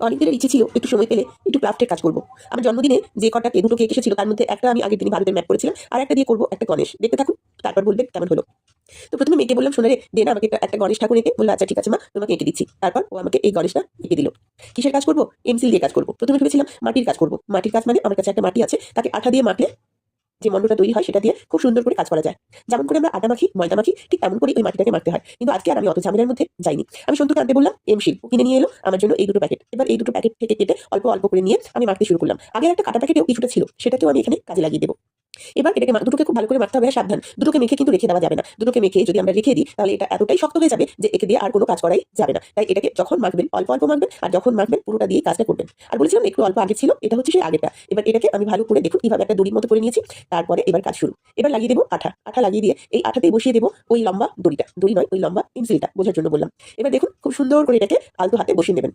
অনেক দিনের ইচ্ছে ছিল একটু সময় পেলে একটু ক্রাফটের কাজ করব। আমার জন্মদিনে যে কটা দুটো কেক এসেছিল, তার মধ্যে একটা আমি আগের দিনে ভারতের ম্যাপ করেছিলাম, আর একটা দিয়ে করব একটা গণেশ। দেখতে থাকুন, তারপর বলবে কেমন হলো। তো প্রথমে মেয়েকে বললাম শোনারে দে না আমাকে একটা- একটা গণেশ ঠাকুর এঁকে বলল আচ্ছা ঠিক আছে, মা, তোমাকে এঁকে দিচ্ছি। তারপর ও আমাকে এই গণেশটা এঁকে দিল। কিসের কাজ করব? এমসিল দিয়ে কাজ করব। প্রথমে ভেবেছিলাম মাটির কাজ করব। মাটির কাজ মানে আমার কাছে একটা মাটি আছে, তাকে আঠা দিয়ে মাখলে যে মন্ডটা তৈরি হয়, সেটা দিয়ে খুব সুন্দর করে কাজ করা যায়। যেমন করে আমরা আটা মাখি, ময়দা মাখি, ঠিক তেমন করে ওই মাটিটাকে মারতে হয়। কিন্তু আজকে আর আমি অত ঝামেলার মধ্যে যাইনি। আমি সন্তুকে আনতে বললাম, এম শিল্প, কিনে নিয়ে এলো, আমার জন্য এই দুটো প্যাকেট এবার এই দুটো প্যাকেট থেকে কেটে অল্প অল্প করে নিয়ে আমি মারতে শুরু করলাম। আগের একটা কাটা প্যাকেটেও কিছুটা ছিল, সেটাকেও আমি এখানে কাজে লাগিয়ে দেবো। এবার এটাকে দুটোকে খুব ভালো করে মাখতে হবে সাবধান। দুটোকে মেখে কিন্তু রেখে দেওয়া যাবে না। দুটোকে মেখে যদি আমরা রেখে দিই, তাহলে এটা এতটাই শক্ত হয়ে যাবে যে একে দিয়ে আর কোনো কাজ করাই যাবে না। তাই এটাকে যখন মাখবেন, অল্প অল্প মাখবেন, আর যখন মাখবেন, পুরোটা দিয়ে কাজটা করবেন। আর বলেছিলাম একটু অল্প আগে ছিল, এটা হচ্ছে সেই আগেটা এবার এটাকে আমি ভালো করে দেখুন, কীভাবে একটা দড়ির মতো করে নিয়েছি। তারপরে এবার কাজ শুরু। এবার লাগিয়ে দেবো আঠা। আঠা লাগিয়ে দিয়ে এই আঠাতেই বসিয়ে দেবো ওই লম্বা দড়িটা। দড়ি নয়, ওই লম্বা পেন্সিলটা বোঝার জন্য বললাম। এবার দেখুন, খুব সুন্দর করে এটাকে আলতো হাতে বসিয়ে নেবেন।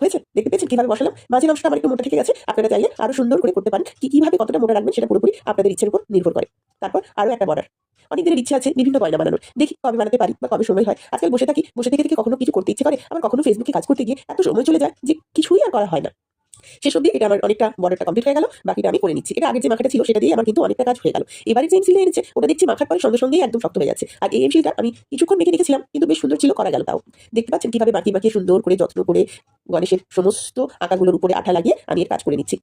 হয়েছে? দেখতে পেয়েছেন? কীভাবে বসালাম? মাঝের অংশটা আমার একটু মোটা থেকে গেছে। আপনারা চাইলে আরও সুন্দর করে করতে পারেন কি কীভাবে কতটা মোটা রাখবেন সেটা পুরোপুরি আপনাদের ইচ্ছের উপর নির্ভর করে। তারপর আরও একটা বর্ডার অনেকদিনের ইচ্ছে আছে বিভিন্ন গয়না বানানোর। দেখি কবে বানাতে পারি বা কবে সময় হয়। আজকাল বসে থাকি, বসে থেকে থেকে কখনো কিছু করতে ইচ্ছে করে। আবার কখনো ফেসবুকে কাজ করতে গিয়ে এত সময় চলে যায় যে কিছুই আর করা হয় না। শেষ অব্দি এটা আমার অনেকটা বর্ডারটা কমপ্লিট হয়ে গেল, বাকিটা আমি করে নিচ্ছি। এটা আগে যে মাখাটা ছিল সেটা দিয়ে আমার কিন্তু অনেকটা কাজ হয়ে গেল। এবারে যে এমসিল এনেছে, ওটা দেখছি মাখার পরে সঙ্গে সঙ্গেই একদম শক্ত হয়ে যাচ্ছে। আর এই এমসিলটা আমি কিছুক্ষণ মেখে রেখেছিলাম কিন্তু বেশ সুন্দর ছিল, করা গেল তাও। দেখতে পাচ্ছেন কীভাবে বাকি বাকি সুন্দর করে, যত্ন করে গণেশের সমস্ত আঁকাগুলোর উপরে আঠা লাগিয়ে আমি এর কাজ করে নিচ্ছি।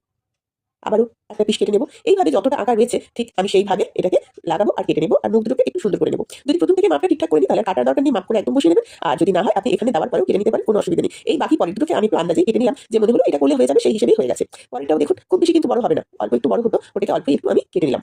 আবারও একটা পিস কেটে নেব। এইভাবে যতটা আঁকা রয়েছে, ঠিক আমি সেইভাবে এটাকে লাগাবো আর কেটে নেব, আর মুখ দুটোকে একটু সুন্দর করে নেব। যদি প্রথম থেকে মাপটা ঠিকঠাক করে নিই তাহলে কাটার দরকার নেই, মাপ করে একদম বসিয়ে নেবেন। আর যদি না হয়, আপনি এখানে দেওয়ার পরেও কেটে নিতে পারেন, কোনো অসুবিধা নেই। এই বাকি পরের দুটোকে আমি একটু আন্দাজে কেটে নিলাম, যে মনে হলো এটা করলে হয়ে যাবে সেই হিসেবেই হয়ে গেছে। পরেরটাও দেখুন, খুব বেশি কিন্তু বড় হবে না, অল্প একটু বড় হতো, ওটাকে অল্প একটু আমি কেটে নিলাম।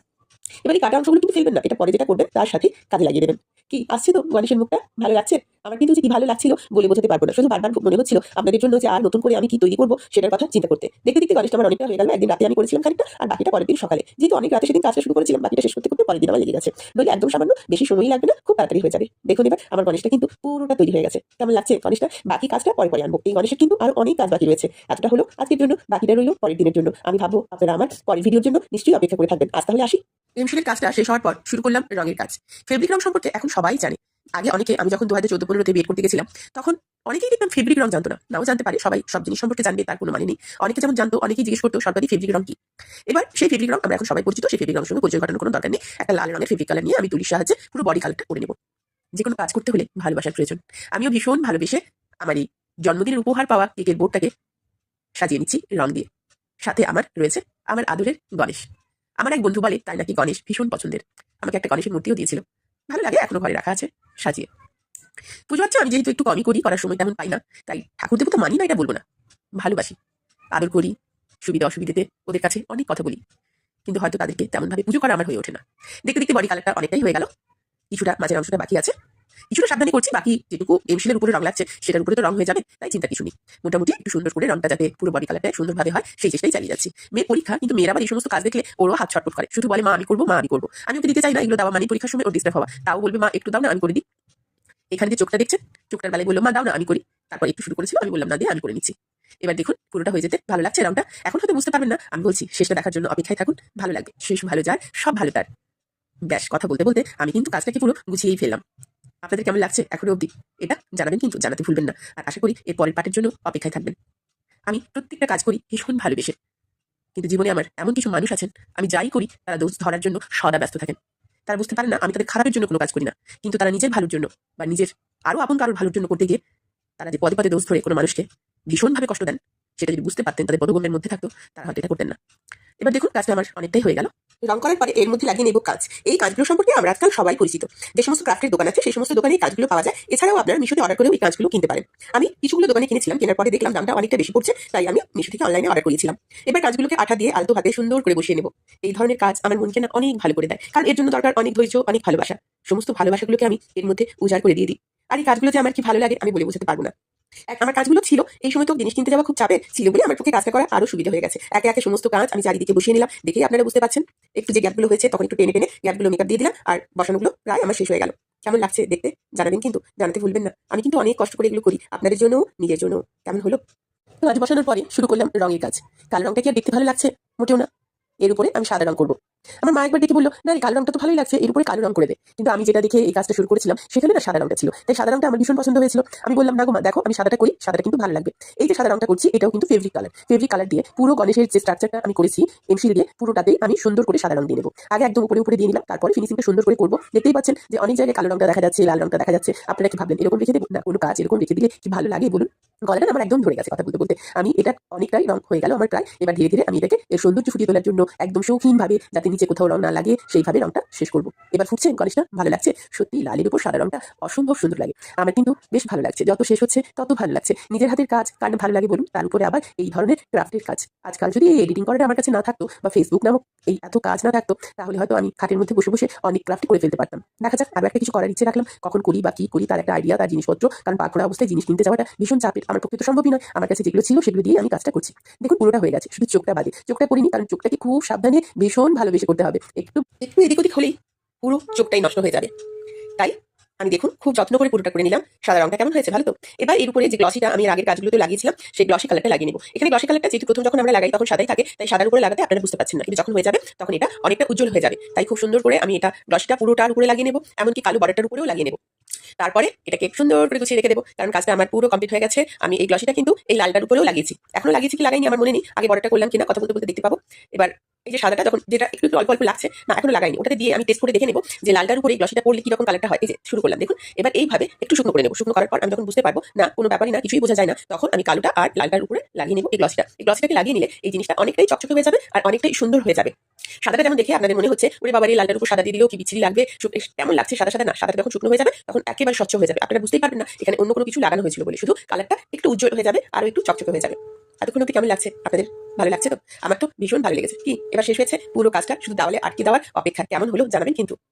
এবার এই কাটা অংশগুলো কিন্তু ফেলবেন না, এটা পরে যেটা করবেন তার সাথে কাজে লাগিয়ে দেবেন। কি, আসছে তো গণেশের মুখটা? ভালো লাগছে? আমার কিন্তু যে কি ভালো লাগছিল বলে বোঝাতে পারব না, শুধু বারবার মনে হচ্ছিল আপনাদের জন্য যে আর নতুন করে আমি কি তৈরি করব সেটার কথা চিন্তা করতে। দেখতে দেখতে গণেশটা আমার অনেকটা হয়ে গেল, একদিন রাতে আমি করেছিলাম খানিকটা, আর বাকিটা পরের দিন সকালে। যেহেতু অনেক রাতে সেদিন কাজটা শুরু করেছিলাম, বাকিটা শেষ করতে করতে পরের দিন আমার লেগে গেছে। নইলে একদম সামান্য বেশি সময়ই লাগবে না, খুব তাড়াতাড়ি হয়ে যাবে। দেখুন এবার, আমার গণেশটা কিন্তু পুরোটা তৈরি হয়ে গেছে। কেমন লাগছে গণেশটা? বাকি কাজটা পরে পরে আনব। এই গণেশের কিন্তু আরও অনেক কাজ বাকি রয়েছে। এতটা হলো আজকের জন্য, বাকিটা রইল পরের দিনের জন্য। আমি ভাববো আপনারা আমার পরের ভিডিওর জন্য নিশ্চয়ই অপেক্ষা করে থাকবেন। আজ তাহলে আসি। পেন্সিলের কাজটা শেষ হওয়ার পর শুরু করলাম রঙের কাজ। ফেব্রিক রং সম্পর্কে এখন সবাই জানে। আগে অনেকে আমি যখন দু হাজার চোদ্দ পনেরোতে বিয়ে করতে গেছিলাম, তখন অনেকেই দেখলাম ফেব্রিক রং জানতো না। নাও জানতে পারে, সবাই সব জিনিস সম্পর্কে জানবে, তার কোনো মানে নেই। অনেকে যেমন জানতো, অনেকেই জিজ্ঞেস করতো, সরকারি ফেব্রিক রং কি? এবার সেই ফেব্রিক রং আমরা এখন সবাই পরিচিত, সেই ফেব্রিক রঙের সঙ্গে পরিচয় ঘটানোর কোনো দরকার নেই। একটা লাল রঙের ফেব্রিক কালার নিয়ে আমি তুলির সাহায্যে পুরো বডি কালারটা করে নেব। যে কোনো কাজ করতে হলে ভালোবাসার প্রয়োজন। আমিও ভীষণ ভালোবেসে আমার এই জন্মদিনের উপহার পাওয়া কেকের বোর্ডটাকে সাজিয়ে নিচ্ছি রং দিয়ে। সাথে আমার রয়েছে আমার আদরের গণেশ। আমার এক বন্ধু বলে, তাই নাকি গণেশ ভীষণ পছন্দের? আমাকে একটা গণেশের মূর্তিও দিয়েছিল। ভালো লাগে, এখনও ঘরে রাখা আছে, সাজিয়ে। পুজো হচ্ছে আমি যেহেতু একটু কমই করি, করার সময় তেমন পাই না, তাই ঠাকুর দেবো তো মানি না এটা বলব না। ভালোবাসি, আদর করি, সুবিধা অসুবিধাতে ওদের কাছে অনেক কথা বলি, কিন্তু হয়তো তাদেরকে তেমনভাবে পুজো করা আমার হয়ে ওঠে না। দেখতে দেখতে বডি কালারটা অনেকটাই হয়ে গেল। কিছুটা মাঝের অংশটা বাকি আছে। কিছুটা সাবধানে করছি, বাকি যেটুকু এমশিলের উপরে রং লাগছে, সেটার উপরে তো রং হয়ে যাবে, তাই চিন্তা কিছু নেই মোটামুটি একটু সুন্দর করে রংটা যাতে পুরো বডি কালারটা সুন্দরভাবে হয়, সেই চেষ্টাই চালিয়ে যাচ্ছি। মেয়ের পরীক্ষা, কিন্তু মেয়েরা আবার এই সমস্ত কাজ দেখলে ওরও হাত ছটফট করে। শুধু বলে, মা, আমি করব, মা, আমি করব। আমি ওকে দিতে চাই না, এগুলো দেওয়া মানে পরীক্ষার সময় ওর ডিস্টার্ব হওয়া। তাও বলবে, মা, একটু দাও না, আমি করে দিই। এখানে যে চোখটা দেখছেন, চোখটার বেলায় বলল, মা, দাও না, আমি করি। তারপর একটু শুরু করেছিল, আমি বললাম, না দিয়ে আমি করে নিচ্ছি। এবার দেখুন, পুরোটা হয়ে যেতে ভালো লাগছে রংটা। এখন হয়তো বুঝতে পারবেন না, আমি বলছি, শেষটা দেখার জন্য অপেক্ষায় থাকুন, ভালো লাগবে। শেষ ভালো যায় সব ভালো তার। ব্যাস, কথা বলতে বলতে আমি কিন্তু কাজটাকে পুরো গুছিয়েই ফেললাম। আপনাদের কেমন লাগছে এখনও অবধি? এটা জানাবেন কিন্তু জানাতে ভুলবেন না। আর আশা করি এর পরের পার্টের জন্য অপেক্ষায় থাকবেন। আমি প্রত্যেকটা কাজ করি ভীষণ ভালোবেসে। কিন্তু জীবনে আমার এমন কিছু মানুষ আছেন, আমি যাই করি তারা দোষ ধরার জন্য সদা ব্যস্ত থাকেন। তারা বুঝতে পারেন না, আমি তাদের খারাপের জন্য কোনো কাজ করি না। কিন্তু তারা নিজের ভালোর জন্য বা নিজের আরও আপন কারোর ভালোর জন্য করতে গিয়ে তারা যে পদে পদে দোষ ধরে কোনো মানুষকে ভীষণভাবে কষ্ট দেন, সেটা যদি বুঝতে পারতেন, তাদের পদগমের মধ্যে থাকতো, তারা হয়তো এটা করতেন না। এবার দেখুন, কাজটা আমার অনেকটাই হয়ে গেল। রং করার পরে এর মধ্যে লাগিয়ে নেব কাজ এই কাজগুলো সম্পর্কে আমরা আজকাল সবাই পরিচিত। যে সমস্ত ক্রাফটের দোকান আছে, সেই সমস্ত দোকানে এই কাজগুলো পাওয়া যায়। এছাড়াও আপনারা মিশোতে অর্ডার করেও এই কাজগুলো কিনতে পারেন। আমি কিছুগুলো দোকানে কিনেছিলাম, কেনার পরে দেখলাম দামটা অনেকটা বেশি পড়ছে, তাই আমি মিশো থেকে অনলাইনে অর্ডার করেছিলাম এবার কাজগুলোকে আঠা দিয়ে আলতো হাতে সুন্দর করে বসিয়ে নেব। এই ধরনের কাজ আমার মনকে না অনেক ভালো করে দেয়। কারণ এর জন্য দরকার অনেক ধৈর্য, অনেক ভালোবাসা। সমস্ত ভালোবাসাগুলোকে আমি এর মধ্যে উজাড় করে দিয়ে দিই। আর এই কাজগুলো যে আমার কি ভালো লাগে আমি বলে বোঝাতে পারব না। আমার কাজগুলো ছিল, এই সময় তো জিনিস কিনতে যাওয়া খুব চাপের ছিল বলে আমার পক্ষে কাজটা করা আরও সুবিধা হয়ে গেছে। একে একে সমস্ত কাজ আমি চারিদিকে বসিয়ে নিলাম, দেখেই আপনারা বুঝতে পারছেন একটু যে গ্যাপগুলো হয়েছে, তখন একটু টেনে টেনে গ্যাপগুলো মেকআপ দিয়ে দিলাম আর বসানোগুলো প্রায় আমার শেষ হয়ে গেল। কেমন লাগছে দেখতে জানাবেন কিন্তু, জানাতে ভুলবেন না। আমি কিন্তু অনেক কষ্ট করে এগুলো করি, আপনাদের জন্য নিজের জন্য কেমন হলো? কাজ বসানোর পরে শুরু করলাম রঙের কাজ। কালো রঙটা কি আর দেখতে ভালো লাগছে? মোটেও না। এর উপরে আমি সাদা রং করব। আমার মা একবার দেখে বলল, না এই কালো রংটা তো ভালোই লাগছে, এর উপরে কালো রং করে দে। কিন্তু আমি যেটা দেখে এই কাজটা শুরু করেছিলাম, সেখানে না সাদা রঙটা ছিল। তাই সাদা রংটা আমার ভীষণ পছন্দ হয়েছিল। আমি বললাম, না গো মা, দেখো, আমি সাদাটা করি, সাদাটা কিন্তু ভালো লাগবে। এই যে সাদা রংটা করছি, এটাও কিন্তু ফেব্রিক কালার ফেব্রিক কালার দিয়ে পুরো গণেশের যে স্ট্রাকচারটা আমি করেছি এমসিল দিয়ে পুরোটাতেই আমি সুন্দর করে সাদা রং দিয়ে নেব। আগে একদম উপরে উপরে দিয়ে নিলাম, তারপরে ফিনিশিংটা সুন্দর করে করব। দেখতেই পাচ্ছেন যে অনেক জায়গায় কালো রঙটা দেখা যাচ্ছে, লাল রঙটা দেখা যাচ্ছে। আপনারা কি ভাবলেন, এরকম রেখে দেবো? না, কোনো কাজ এরকম রেখে দিলে কি ভালো লাগে বলুন? গলাটা আমার একদম ধরে গেছে কথা বলতে বলতে। আমি এটা অনেকটাই রং হয়ে গেল আমার প্রায়। এবার ধীরে ধীরে আমি এটাকে এর সৌন্দর্য ফুটিয়ে তোলার জন্য একদম শৌখিনভাবে যাতে নিচে কোথাও রং না লাগে, সেইভাবে রংটা শেষ করব। এবার ফুটছে গণেশটা ভালো লাগছে? সত্যি লালের উপর সাদা রংটা অসম্ভব সুন্দর লাগে। আমার কিন্তু বেশ ভালো লাগছে। যত শেষ হচ্ছে, তত ভালো লাগছে। নিজের হাতের কাজ কার ভালো লাগে বলুন? তার উপরে আবার এই ধরনের ক্রাফটের কাজ। আজকাল যদি এই এডিটিং করাটা আমার কাছে না থাকতো বা ফেসবুক নামক এই এত কাজ না থাকতো, তাহলে হয়তো আমি খাটের মধ্যে বসে বসে অনেক ক্রাফট করে ফেলতে পারতাম। দেখা যাক আবার একটা কিছু করার ইচ্ছে রাখলাম। কখন করি বা কি করি, তার একটা আইডিয়া তার জিনিসপত্র, কারণ পাকড়া অবস্থায় জিনিস কিনতে যাওয়াটা ভীষণ চাপের। আমার পক্ষে তো সম্ভবই নয়। আমার কাছে যেগুলো ছিল, সেগুলো দিয়ে আমি কাজটা করছি। দেখুন, পুরোটা হয়ে গেছে। শুধু চোখটা বাদে। চোখটা করিনি কারণ চোখটাকে খুব সাবধানে ভীষণ ভালোবেসে করতে হবে। একটু একটু এদিক ওদিক হলেই পুরো চোখটাই নষ্ট হয়ে যাবে। তাই আমি দেখুন, খুব যত্ন করে পুরোটা করে নিলাম। সাদা রঙটা কেমন হয়েছে ভালো তো? এবার এর উপরে যে গ্লসিটা আমি আগের কাজগুলোতে লাগিয়েছিলাম, সেই গ্লসি কালারটা লাগিয়ে নেব। এখানে গ্লসি কালারটা যেহেতু প্রথম যখন আমরা লাগাই, তখন সাদাই থাকে। তাই সাদার উপরে লাগাতে আপনারা বুঝতে পারছেন না। কিন্তু যখন হয়ে যাবে, তখন এটা অনেকটা উজ্জ্বল হয়ে যাবে। তাই খুব সুন্দর করে আমি এটা গ্লসিটা পুরোটার উপরে লাগিয়ে নেব। এমনকি কালো বর্ডারটার উপরেও লাগিয়ে নেব। তারপরে এটাকে সুন্দর করে গুছিয়ে রেখে দেবো, কারণ কাজটা আমার পুরো কমপ্লিট হয়ে গেছে। আমি এই গ্লসিটা কিন্তু এই লালটার উপরেও লাগিয়েছি। এখনও লাগিয়েছি কি লাগাইনি আমার মনে নেই। আগে বড়টা করলাম কিনা, কথা বলতে বলতে দেখতে পাবো। এবার এই যে সাদাটা যখন যেটা একটু অল্প অল্প লাগছে, না, এখনও লাগাইনি। ওটাতে দিয়ে আমি টেস্ট করে দেখে নেব যে লালটার উপরে এই গ্লসিটা পড়লে কীরকম কালারটা হয়। এই যে শুরু করলাম, দেখুন। এবার এইভাবে একটু শুকনো করে নেব। শুকনো করার পর আমি যখন বুঝতে পারব, না, কোনো ব্যাপারই না, কিছুই বোঝা যায় না, তখন আমি কালোটা আর লালটার উপরে লাগিয়ে নেব এই গ্লসিটা এই গ্লসিটাকে লাগিয়ে নিলে এই জিনিসটা অনেকটাই চকচকে হয়ে যাবে আর অনেকটাই সুন্দর হয়ে যাবে। সাদাটা যেমন দেখে আপনাদের মনে হচ্ছে, ওরে বাবার এই লালটার উপর সাদা দিয়ে দিলেও কি বিচ্ছিরি লাগবে? কেমন লাগছে সাদা সাদা? না, সাদাটা যখন শুকনো হয়ে যাবে, তখন একেবারে স্বচ্ছ হয়ে যাবে। আপনারা বুঝতেই পারবেন না, এখানে অন্য কোনো কিছু লাগানো হয়েছিল বলে। শুধু কালারটা একটু উজ্জ্বল হয়ে যাবে আর একটু চকচকে হয়ে যাবে। এতক্ষণ অব্দি কেমন লাগছে? আপনাদের ভালো লাগছে তো? আমার তো ভীষণ ভালো লেগেছে। কি, এবার শেষ হয়েছে? পুরো কাজটা শুধু দেওয়ালে আটকে দেওয়ার অপেক্ষা কেমন হলো জানাবেন কিন্তু।